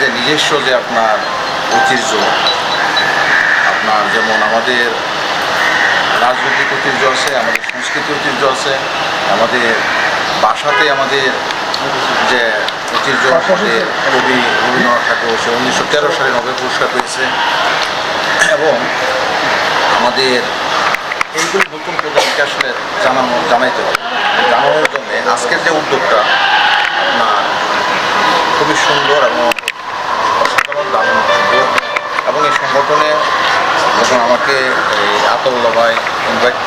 যে নিজস্ব যে আপনার ঐতিহ্য আপনার যেমন আমাদের রাজনৈতিক ঐতিহ্য আছে আমাদের সংস্কৃতি ঐতিহ্য আছে আমাদের ভাষাতে আমাদের যে ঐতিহ্য আমাদের কবি রবীন্দ্রনাথ ঠাকুর সে উনিশশো তেরো সালে নোবেল পুরস্কার পেয়েছে। এবং আমাদের এইগুলো নতুন প্রজন্মকে আসলে জানানো জানাইতে হবে।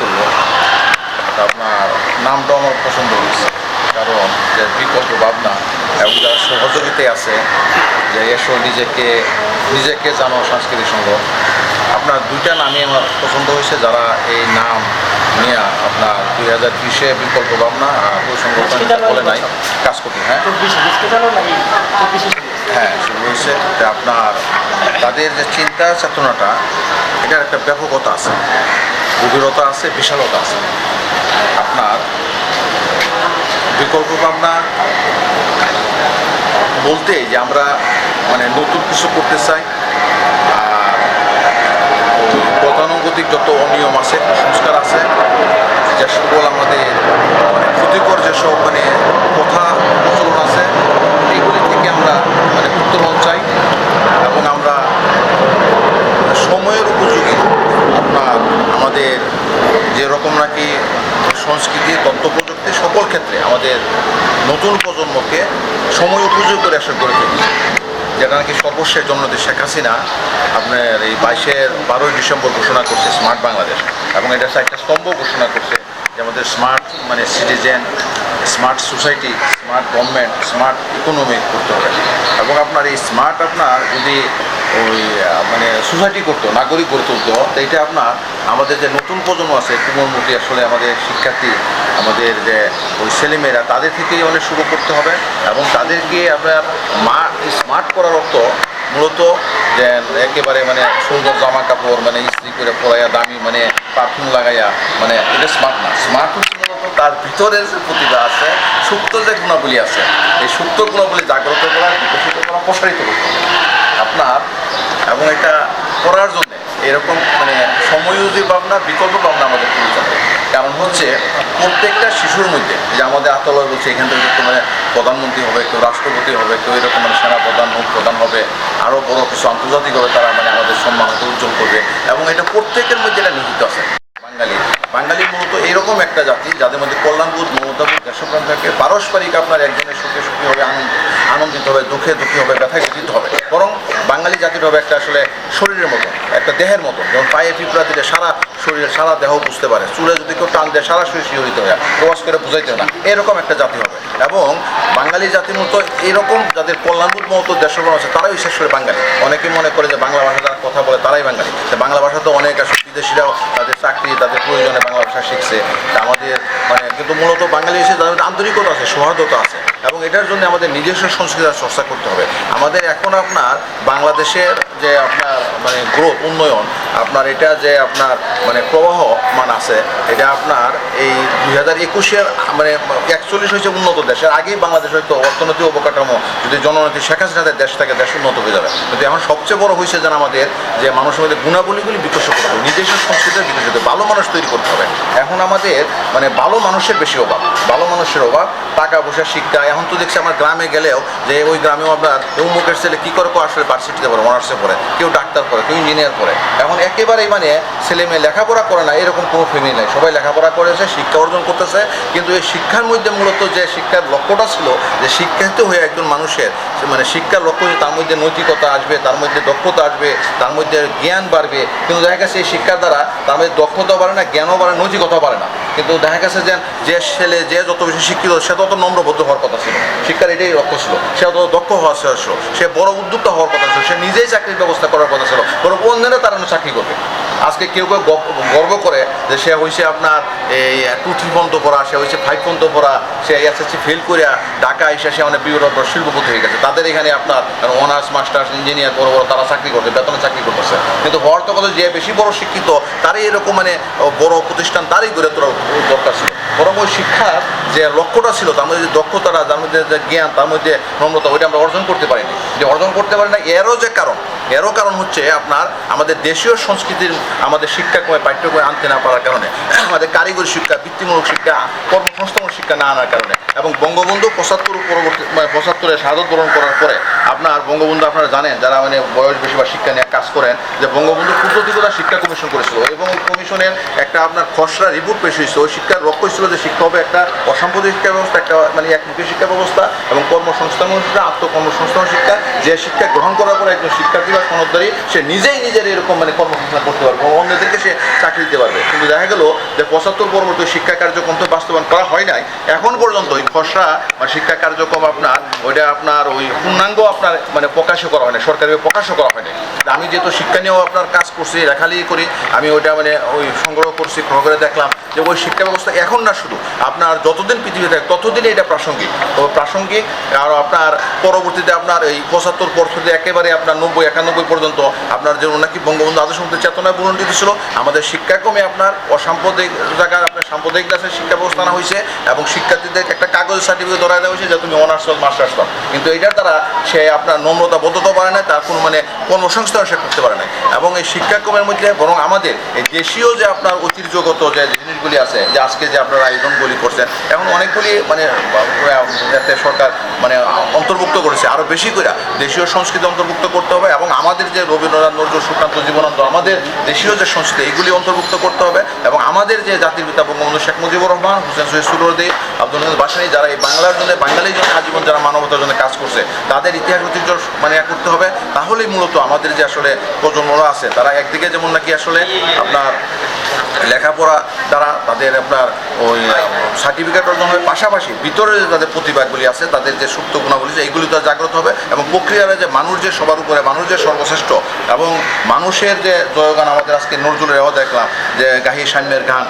করল আপনার নামটাও আমার পছন্দ হয়েছে। কারণ যে বিকল্প ভাবনা এবং যারা সহযোগিতায় আছে যে এসো নিজেকে নিজেকে জানো সাংস্কৃতিক সংঘ। আপনার দুইটা নামই আমার পছন্দ হয়েছে যারা এই নাম নিয়ে আপনার দুই হাজার ত্রিশে বিকল্প ভাবনা আর ওই সংগঠন বলে নাই। কাজ করতে হ্যাঁ? হ্যাঁ শুরু হয়েছে। আপনার তাদের যে চিন্তা চেতনাটা এটার একটা ব্যাপকতা আছে। গভীরতা আছে, বিশালতা আছে। আপনার বিকল্প ভাবনা বলতে যে আমরা মানে নতুন কিছু করতে চাই গতানুগতিক যত অনিয়ম আছে সংস্কার আছে, যে সকল আমাদের মানে ক্ষতিকর যেসব মানে কথা প্রচলন আছে, এইগুলি থেকে আমরা মানে উত্তোলন চাই এবং আমরা সময়ের উপযোগী আপনার আমাদের যেরকম নাকি সংস্কৃতি তথ্য প্রযুক্তি সকল ক্ষেত্রে আমাদের নতুন প্রজন্মকে সময় উপযোগী করে আসলে গড়ে তুলতে যেটা নাকি সর্বশেষ জন্মদি শেখ হাসিনা আপনার এই বাইশের বারোই ডিসেম্বর ঘোষণা করছে স্মার্ট বাংলাদেশ এবং এটা একটা স্তম্ভ ঘোষণা করছে যে আমাদের স্মার্ট মানে citizen, smart society, smart government, smart economy করতে হবে। এবং আপনার এই স্মার্ট আপনার যদি ওই মানে সোসাইটি করতো, নাগরিক গড়ে তুলতো। তো এটা আপনার, আমাদের যে নতুন প্রজন্ম আছে, কুমোরমুখী আসলে আমাদের শিক্ষার্থী, আমাদের যে ওই ছেলেমেয়েরা, তাদের থেকেই অনেক শুরু করতে হবে এবং তাদেরকে আপনার মা স্মার্ট করার অর্থ মূলত যে একেবারে মানে সুন্দর জামা কাপড় মানে ইস্ত্রি করে পরাইয়া, দামি মানে পারফিউম লাগাইয়া মানে এটা স্মার্ট না। স্মার্ট হচ্ছে মূলত তার ভিতরের যে প্রতিভা আছে, সুপ্ত যে গুণাবলী আছে, এই সুপ্ত গুণাবলী জাগ্রত করা, বিকশিত করা, প্রসারিত করতে হবে। আপনার এবং এটা করার জন্য এরকম মানে সময়োজী ভাবনা, বিকল্প ভাবনা আমাদের প্রয়োজন কারণ হচ্ছে প্রত্যেকটা শিশুর মধ্যে যে আমাদের আতলয় বলছে, এখান থেকে একটু মানে প্রধানমন্ত্রী হবে, কেউ রাষ্ট্রপতি হবে, কেউ এরকম মানে সেনা প্রধান প্রধান হবে আরও বড় কিছু আন্তর্জাতিকভাবে তারা মানে আমাদের সম্মানকে উজ্জ্বল করবে এবং এটা প্রত্যেকের মধ্যে এটা নিহিত আছে। বাঙালি বাঙালি মূলত এরকম একটা জাতি যাদের মধ্যে কল্যাণবোধ মমতাবোধ দেশপ্রাণ থাকে, পারস্পরিক আপনার একজনের সুখে সুখী হবে, আনন্দ, আনন্দিত হবে, দুঃখে দুঃখী হবে, ব্যথায় ব্যথিত হবে। বরং বাঙালি জাতির হবে একটা আসলে শরীরের মতো, একটা দেহের মতো। যেমন পায়ে পিঁপড়া দিলে সারা শরীর, সারা দেহ বুঝতে পারে। চুলে যদি কেউ টান দেয়, সারা শরীর শিহরিত হয় প্রবাস করে বুঝাইতে না। এরকম একটা জাতি হবে। এবং বাঙালি জাতির মতো এরকম যাদের কল্যাণবোধ মতো দেশপ্রাণ আছে, তারাই বিশেষ করে বাঙালি। অনেকে মনে করে যে বাংলা ভাষা যারা কথা বলে, তারাই বাঙালি। বাংলা ভাষা তো অনেক আসলে বিদেশিরাও তাদের চাকরি, তাদের প্রয়োজনে বাংলা ভাষা শিখছে। আমাদের মানে কিন্তু মূলত বাঙালি হিসেবে তাদের আন্তরিকতা আছে, সৌহার্দ্যতা আছে। এবং এটার জন্য আমাদের নিজস্ব সংস্কৃতির চর্চা করতে হবে। আমাদের এখন আপনার বাংলাদেশের যে আপনার মানে গ্রোথ, উন্নয়ন, আপনার এটা যে আপনার মানে প্রবাহ মান আছে, এটা আপনার এই দুই হাজার একুশের মানে একচল্লিশ হয়েছে উন্নত দেশের আগেই বাংলাদেশ হয়তো অর্থনৈতিক অবকাঠামো, যদি জননীতি শেখ হাসিনাদের দেশ থেকে দেশ উন্নত হয়ে যাবে। কিন্তু এখন সবচেয়ে বড় হয়েছে যেন আমাদের যে মানুষের মধ্যে গুণাবলীগুলি বিকশিত করতে হবে, নিজস্ব সংস্কৃতির বিকশিত ভালো মানুষ তৈরি করতে হবে। এখন আমাদের মানে ভালো মানুষের বেশি অভাব, ভালো মানুষের অভাব, টাকা পয়সা, শিক্ষা, এখন তো দেখছি আমার গ্রামে গেলেও যে ওই গ্রামেও আপনার অমুকের ছেলে কী করে কেউ আসলে ভার্সিটিতে পড়ে অনার্সে পড়ে, কেউ ডাক্তার পড়ে, কেউ ইঞ্জিনিয়ার পড়ে। এখন একেবারেই মানে ছেলে মেয়ে লেখাপড়া করে না, এরকম কোনো ফ্যামিলি নাই। সবাই লেখাপড়া করেছে, শিক্ষা অর্জন করতেছে, কিন্তু এই শিক্ষার মধ্যে মূলত যে শিক্ষার লক্ষ্যটা ছিল, যে শিক্ষিত হয়ে একজন মানুষের মানে শিক্ষার লক্ষ্য তার মধ্যে নৈতিকতা আসবে, তার মধ্যে দক্ষতা আসবে, তার মধ্যে জ্ঞান বাড়বে, কিন্তু দেখা গেছে এই শিক্ষার দ্বারা তার মধ্যে দক্ষতাও বাড়ে না, জ্ঞানও বাড়ে নৈতিকতাও বাড়ে না। কিন্তু দেখা গেছে যে যে ছেলে যে যত বেশি শিক্ষিত, সে তত নম্রবদ্ধ হওয়ার কথা ছিল। শিক্ষার এটাই লক্ষ্য ছিল। সে তত দক্ষ হওয়ার ছিল। সে বড় উদ্যোক্তা হওয়ার কথা ছিল, সে নিজেই চাকরির ব্যবস্থা করার কথা ছিল বড় অন্যেরা তারা চাকরি করবে। আজকে কেউ কেউ গর্ব করে যে সে হয়েছে আপনার এই টু থ্রি পর্যন্ত পড়া, সে হয়েছে ফাইভ পর্যন্ত পড়া, সে এসএসসি ফেল করে ঢাকা এসে সে অনেক বিভিন্ন শিল্পপতি হয়ে গেছে। তাদের এখানে আপনার অনার্স, মাস্টার্স, ইঞ্জিনিয়ার, বড় বড় তারা চাকরি করছে বেতনে চাকরি করতেছে। কিন্তু হওয়ার তো কথা যে বেশি বড় শিক্ষিত, তারই এরকম মানে বড় প্রতিষ্ঠান, তারই গড়ে তোলা দরকার ছিল। বরং ওই শিক্ষার যে লক্ষ্যটা ছিল, তার মধ্যে যে দক্ষতাটা, তার মধ্যে যে জ্ঞান, তার মধ্যে নম্রতা, ওইটা আমরা অর্জন করতে পারিনি। যে অর্জন করতে পারি না এরও যে কারণ, এরও কারণ হচ্ছে আপনার আমাদের দেশীয় সংস্কৃতির আমাদের শিক্ষাক্রমে, পাঠ্যক্রমে আনতে না পারার কারণে, আমাদের কারিগরি শিক্ষা বৃত্তিমূলক শিক্ষা, কর্মসংস্থামূলক শিক্ষা না আনার কারণে এবং বঙ্গবন্ধু পঁচাত্তর পরবর্তী মানে পঁচাত্তরে শাহাদত বরণ করার পরে আপনার বঙ্গবন্ধু, আপনারা জানেন, যারা মানে বয়স বেশি বা শিক্ষা নিয়ে কাজ করেন, যে বঙ্গবন্ধু ক্ষুদ্রতিকতা শিক্ষা কমিশন করেছিল এবং কমিশনের একটা আপনার খসড়া রিপোর্ট পেশ হয়েছিল। ওই শিক্ষার লক্ষ্য ছিল যে শিক্ষা হবে একটা অসাম্প্রদায়িক শিক্ষা ব্যবস্থা, একটা মানে একমুখী শিক্ষা ব্যবস্থা এবং কর্মসংস্থান শিক্ষা আত্মকর্মসংস্থান শিক্ষা। যে শিক্ষা গ্রহণ করার পরে একজন শিক্ষার্থী বা সনদদারি সে নিজেই নিজের এরকম মানে কর্মসংস্থান করতে পারবে অন্যদেরকে সে চাকরি দিতে পারবে। কিন্তু দেখা গেল যে পঁচাত্তর পরবর্তী শিক্ষা কার্যক্রম তো বাস্তবায়ন করা হয় নাই। এখন পর্যন্ত ওই খসড়া মানে শিক্ষা কার্যক্রম আপনার, ওইটা আপনার ওই পূর্ণাঙ্গ আপনার মানে প্রকাশও করা হয় না সরকারিভাবে প্রকাশও করা হয় না আমি যেহেতু শিক্ষা নিয়েও আপনার কাজ করছি, লেখালেখি করি, আমি ওইটা মানে ওই সংগ্রহ করছি সংগ্রহ করে দেখলাম যে ওই শিক্ষা ব্যবস্থা এখন না শুধু, আপনার যতদিন পৃথিবী থাকে ততদিন এটা প্রাসঙ্গিক। তো প্রাসঙ্গিক, আর আপনার পরবর্তীতে আপনার এই পঁচাত্তর পর থেকে একেবারে আপনার নব্বই, একানব্বই পর্যন্ত আপনার যে নাকি বঙ্গবন্ধু আদর্শ চেতনায় বর্ণিত ছিল আমাদের শিক্ষাক্রমে আপনার অসাম্প্রদায়িক জায়গায় আপনার সাম্প্রদায়িক ক্লাসের শিক্ষা ব্যবস্থা আনা হয়েছে এবং শিক্ষার্থীদেরকে একটা কাগজ সার্টিফিকেট ধরা দেওয়া হয়েছে যে তুমি অনার্স মাস্টার্স পাও। কিন্তু এটার দ্বারা সে আপনার নম্রতা বোধতা পারে না, তার কোনো মানে কর্মসংস্থান সে করতে পারে না। এবং এই শিক্ষাক্রমের মধ্যে বরং আমাদের এই দেশীয় যে আপনার ঐতিহ্যগত যে জিনিসগুলি আছে যে আজকে যে আপনারা আয়োজনগুলি করছেন, এখন অনেকগুলি মানে যাতে সরকার মানে অন্তর্ভুক্ত করেছে। আরও বেশি করে দেশীয় সংস্কৃতি অন্তর্ভুক্ত করতে হবে আমাদের যে রবীন্দ্রনাথ, নজরুল সুকান্ত জীবনানন্দ, আমাদের দেশীয় যে সংস্কৃতি, এগুলি অন্তর্ভুক্ত করতে হবে এবং আমাদের যে জাতির পিতা বঙ্গবন্ধু শেখ মুজিবুর রহমান, হুসেন সৈয়দ সুরদি, আব্দুল হামিদ বাসানি, যারা এই বাংলার জন্য, বাঙালির জন্য আজীবন যারা মানবতার জন্য কাজ করছে, তাদের ইতিহাস ঐতিহ্য মানে করতে হবে। তাহলেই মূলত আমাদের যে আসলে প্রজন্মরা আছে, তারা একদিকে যেমন নাকি আসলে আপনার লেখাপড়া দ্বারা তাদের আপনার ওই সার্টিফিকেট অর্জন হবে। পাশাপাশি ভিতরে যে তাদের প্রতিভাগুলি আছে, তাদের যে সুপ্ত গুণাবলী যে এইগুলি তারা জাগ্রত হবে এবং প্রক্রিয়ারে যে মানুষ যে, সবার উপরে মানুষ যে সর্বশ্রেষ্ঠ এবং মানুষের যে জয়গান আমাদের আজকে নজরুলের এও দেখলাম, যে গাহি সাম্যের গান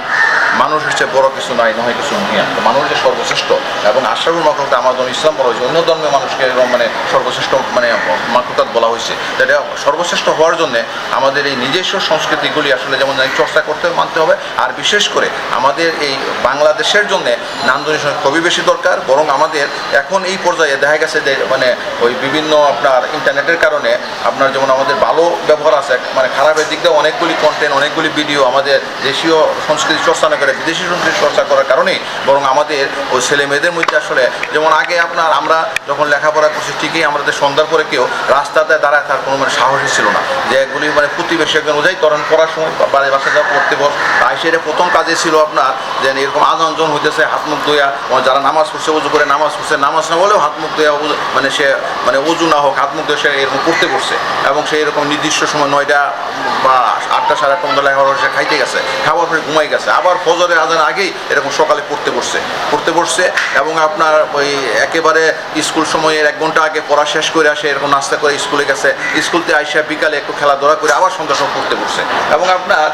মানুষ হচ্ছে বড় কিছু নাই নয় কিছু নহিয়া তো মানুষ যে সর্বশ্রেষ্ঠ এবং আশরাফুল মাকলতে আমার ধর্ম ইসলাম বলা হয়েছে, অন্য ধর্মের মানুষকে এরকম মানে সর্বশ্রেষ্ঠ মানে মাকলতাত বলা হয়েছে। এটা সর্বশ্রেষ্ঠ হওয়ার জন্য আমাদের এই নিজস্ব সংস্কৃতিগুলি আসলে যেমন চর্চা করতে মানতে হবে। আর বিশেষ করে আমাদের এই বাংলাদেশের জন্য নান্দনিক খুবই বেশি দরকার, বরং আমাদের এখন এই পর্যায়ে দেখা গেছে যে মানে ওই বিভিন্ন আপনার ইন্টারনেটের কারণে আপনার যেমন আমাদের ভালো ব্যবহার আছে মানে খারাপের দিক দিয়ে অনেকগুলি কন্টেন্ট অনেকগুলি ভিডিও আমাদের দেশীয় সংস্কৃতি চর্চা না করে বিদেশি সংস্কৃতি চর্চা করার কারণে বরং আমাদের ওই ছেলে মেয়েদের মধ্যে আসলে যেমন আগে আপনার আমরা যখন লেখাপড়া করছি ঠিকই আমাদের সন্ধ্যার পরে কেউ রাস্তাতে দাঁড়ায় তার কোনো মানে সাহসই ছিল না। যে এগুলি মানে প্রতিবেশী একজন ওজাই তখন পড়ার সময় বাড়ি বাসা যা পড়তে বস, তাই সেটা প্রথম কাজে ছিল আপনার যে এরকম আজানজন হইতেছে, হাত মুখ ধুইয়া, ও যারা নামাজ পড়ছে উজু করে নামাজ পড়ছে, নামাজ না বলেও হাত মুখ উজু- মানে সে মানে উজু না হোক, হাত মুখ ধুয়ে সে এরকম করতে বসছে। এবং সে এরকম নির্দিষ্ট সময় নয়টা বা আটটা সাড়ে আটটা মধ্যে লেখাপড়া সে খাইতে গেছে খাবার পরে ঘুমাই গেছে। আবার ফজরের আজান আগেই এরকম সকালে পড়তে বসছে। পড়তে বসছে এবং আপনার ওই একেবারে স্কুল সময়ের এক ঘণ্টা আগে পড়া শেষ করে আসে, এরকম নাস্তা করে স্কুলে গেছে। স্কুলতে আইসা বিকালে একটু খেলাধুলা করে আবার সন্ধ্যা সব পড়তে বসছে এবং আপনার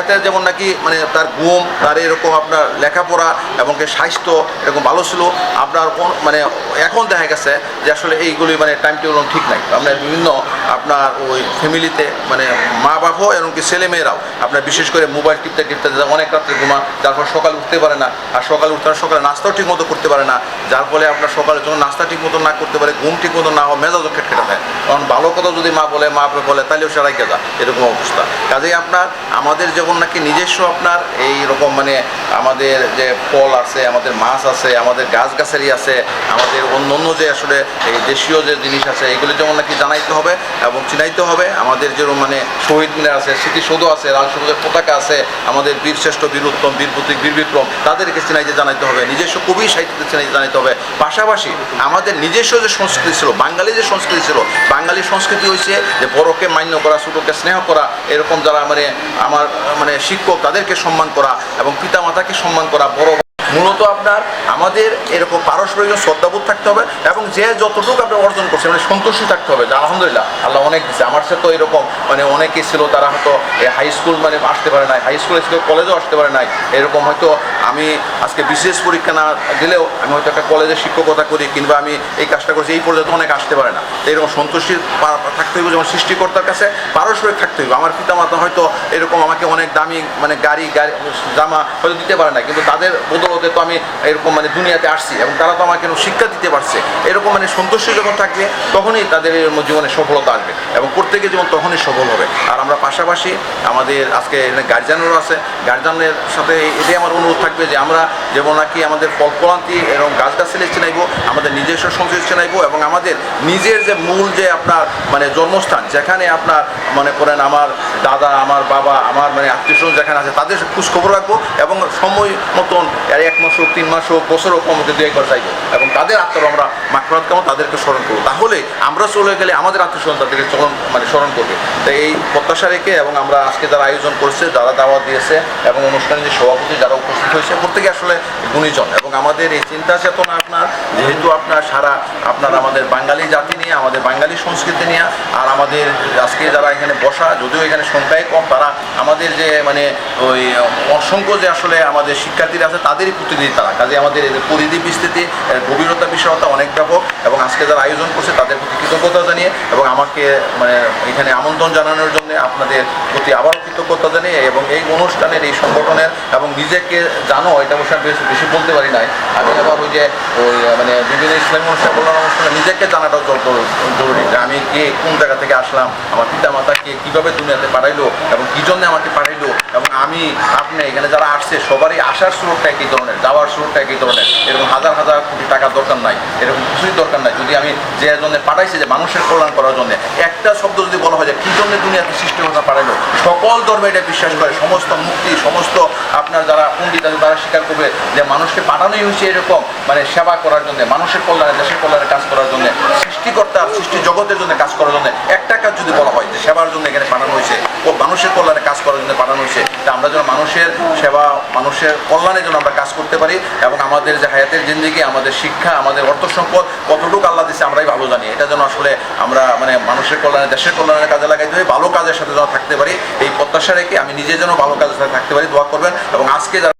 এতে যেমন নাকি মানে তার ঘুম, তার এরকম আপনার লেখাপড়া এবং স্বাস্থ্য এরকম ভালো ছিল, আপনার মানে এখন দেখা গেছে যে আসলে এইগুলি মানে টাইম টেবিল ঠিক নাই। আপনার বিভিন্ন আপনার ওই ফ্যামিলিতে মানে মা বাবাও এমনকি ছেলে মেয়েরাও আপনার বিশেষ করে মোবাইল টিপতে টিপতে অনেক রাত্রে ঘুমা যার ফলে সকালে উঠতে পারে না। আর সকাল উঠতে সকালে নাস্তাও ঠিক মতো করতে পারে না। যার ফলে আপনার সকালে যখন নাস্তা ঠিক মতো না করতে পারে, ঘুম ঠিক মতো না হওয়া, মেজাজও খেটখেটে থাকে কারণ ভালো কথা যদি মা বলে মা বলে তাহলেও সে রাইকে যা এরকম অবস্থা। কাজেই আপনার, আমাদের যেমন নাকি নিজস্ব আপনার এই রকম মানে আমাদের যে ফল আছে, আমাদের মাছ আছে, আমাদের গাছ গাছালি আছে, আমাদের অন্য অন্য যে আসলে এই দেশীয় যে জিনিস আছে, এগুলি যেমন নাকি জানাইতে হবে এবং চিনাইতে হবে। আমাদের যেরকম মানে শহীদ মিনার আছে, স্মৃতিসৌধ আছে, লাল সবুজের পতাকা আছে, আমাদের বীর শ্রেষ্ঠ বীর উত্তম, বীর প্রতীক বীর বিক্রম, তাদেরকে চিনাইতে জানাইতে হবে। নিজস্ব কবি সাহিত্যকে চিনাইতে জানাইতে হবে। পাশাপাশি আমাদের নিজস্ব যে সংস্কৃতি ছিল, বাঙালি যে সংস্কৃতি ছিল, বাঙালি সংস্কৃতি হয়েছে যে বড়কে মান্য করা ছোটকে স্নেহ করা, এরকম যারা মানে আমার মানে শিক্ষক তাদেরকে সম্মান করা এবং পিতা মাতাকে সম্মান করা বড় মূলত আপনার, আমাদের এরকম পারস্পরিক শ্রদ্ধাবোধ থাকতে হবে এবং যে যতটুকু আপনি অর্জন করছে মানে সন্তুষ্টি থাকতে হবে। আলহামদুলিল্লাহ, আল্লাহ অনেক দিচ্ছে আমার সাথে তো এরকম মানে অনেকেই ছিল, তারা হয়তো হাই স্কুল মানে আসতে পারে নাই। হাই স্কুলে ছিল কলেজেও আসতে পারে নাই। এরকম হয়তো আমি আজকে বিশেষ পরীক্ষা না দিলেও আমি হয়তো একটা কলেজে শিক্ষকতা করি, কিংবা আমি এই কাজটা করছি, এই পর্যন্ত অনেক আসতে পারে না। এরকম সন্তুষ্টি থাকতে হইব, যেমন সৃষ্টিকর্তার কাছে পারস্পরিক থাকতে হইব। আমার পিতামাতা হয়তো এরকম আমাকে অনেক দামি মানে গাড়ি গাড়ি, জামা হয়তো দিতে পারে না কিন্তু তাদের বদলতে তো আমি এরকম মানে দুনিয়াতে আসছি এবং তারা তো আমাকে শিক্ষা দিতে পারছে। এরকম মানে সন্তোষ যখন থাকবে, তখনই তাদের জীবনে সফলতা আসবে এবং প্রত্যেকে জীবন তখনই সফল হবে। আর আমরা পাশাপাশি আমাদের আজকে গার্জিয়ানেরও আছে। গার্জিয়ানের সাথে এটাই আমার অনুরোধ থাকবে যে আমরা যেমন নাকি আমাদের ফলফলান্তি এবং গাছগাছালি চেনাইব নিজস্ব সংস্কৃতি চেনাইব এবং আমাদের নিজের যে মূল যে আপনার মানে জন্মস্থান, যেখানে আপনার, মনে করেন আমার দাদা, আমার বাবা, আমার মানে আত্মীয় স্বজন যেখানে আছে, তাদের খোঁজ খবর রাখব এবং সময় মতন, আর এক মাস হোক, তিন মাস হোক, বছর হোক কমতে দু একবার চাইব এবং তাদের আত্মার আমরা মাকড়াত কেমন তাদেরকে স্মরণ করব। তাহলে আমরা চলে গেলে আমাদের আত্মীয় স্বজন তাদেরকে চলন মানে স্মরণ করবে। তো এই প্রত্যাশা রেখে এবং আমরা আজকে যারা আয়োজন করছে, যারা দাওয়াত দিয়েছে এবং অনুষ্ঠানে যে সভাপতি যারা উপস্থিত হয়েছে, প্রত্যেকে আসলে গুণীজন এবং আমাদের এই চিন্তা চেতনা আপনার, যেহেতু আপনার সারা আপনার আমাদের বাঙালি জাতি নিয়ে, আমাদের বাঙালি সংস্কৃতি নিয়ে, আর আমাদের আজকে যারা এখানে বসা, যদিও এখানে সংখ্যায় কম, তারা আমাদের যে মানে ওই, অসংখ্য যে আসলে আমাদের শিক্ষার্থীরা আছে, তাদেরই প্রতিনিধি তারা কাজে আমাদের পরিধি বিস্তৃতি গভীরতা বিষয়তা অনেক ব্যাপক, এবং আজকে যারা আয়োজন করছে, তাদের প্রতি কৃতজ্ঞতা জানিয়ে, এবং আমাকে মানে এখানে আমন্ত্রণ জানানোর জন্য আপনাদের প্রতি আবারও কৃতজ্ঞতা জানিয়ে, এবং এই অনুষ্ঠানের, এই সংগঠনের, এবং নিজেকে জানো, এটা অবশ্য বেশি বলতে পারি নাই। আমি আবার ওই যে, ওই মানে বিভিন্ন ইসলামী অনুষ্ঠান বললাম অনুষ্ঠানে নিজেকে জানাটাও জরুরি যে আমি কে কোন জায়গা থেকে আসলাম, আমার পিতা মাতা কে কীভাবে দুনিয়াতে পাঠাইলো এবং কী জন্য আমাকে পাঠাইলো এবং আমি, আপনি এখানে যারা আসছে, সবারই আসার স্রোতটা একই ধরনের, যাওয়ার স্রোতটা একই ধরনের। এরকম হাজার হাজার কোটি টাকার দরকার নাই, এরকম কিছুই দরকার নাই। যদি আমি যে জন্য পাঠাইছি যে মানুষের কল্যাণ করার জন্য, একটা শব্দ যদি বলা হয় যে কী জন্য দুনিয়াতে সৃষ্টিকর্তা পাঠাইলো, সকল ধর্মে এটা বিশ্বাস করে, সমস্ত মুক্তি, সমস্ত আপনার যারা পণ্ডিত তারা স্বীকার করবে যে মানুষকে পাঠানোই হচ্ছে এরকম মানে সেবা করার জন্য, মানুষের কল্যাণে দেশের কল্যাণে কাজ করার জন্য সৃষ্টিকর্তার সৃষ্টি জগতের জন্য কাজ করার জন্য একটা কাজ যদি বলা হয় যে সেবার জন্য এখানে পাঠানো হয়েছে ও মানুষের কল্যাণে কাজ করার জন্য পাঠানো হয়েছে, তা আমরা যেন মানুষের সেবা, মানুষের কল্যাণে যেন আমরা কাজ করতে পারি এবং আমাদের যে হায়াতের জিন্দিগি, আমাদের শিক্ষা, আমাদের অর্থ সম্পদ, কতটুকু আল্লাহ দিচ্ছে আমরাই ভালো জানি। এটা যেন আসলে আমরা মানে মানুষের কল্যাণে, দেশের কল্যাণে কাজে লাগাইতে হয় ভালো কাজের সাথে যেন থাকতে পারি, এই প্রত্যাশা রেখে আমি নিজে যেন ভালো কাজের সাথে থাকতে পারি, দোয়া করবেন এবং আজকে যারা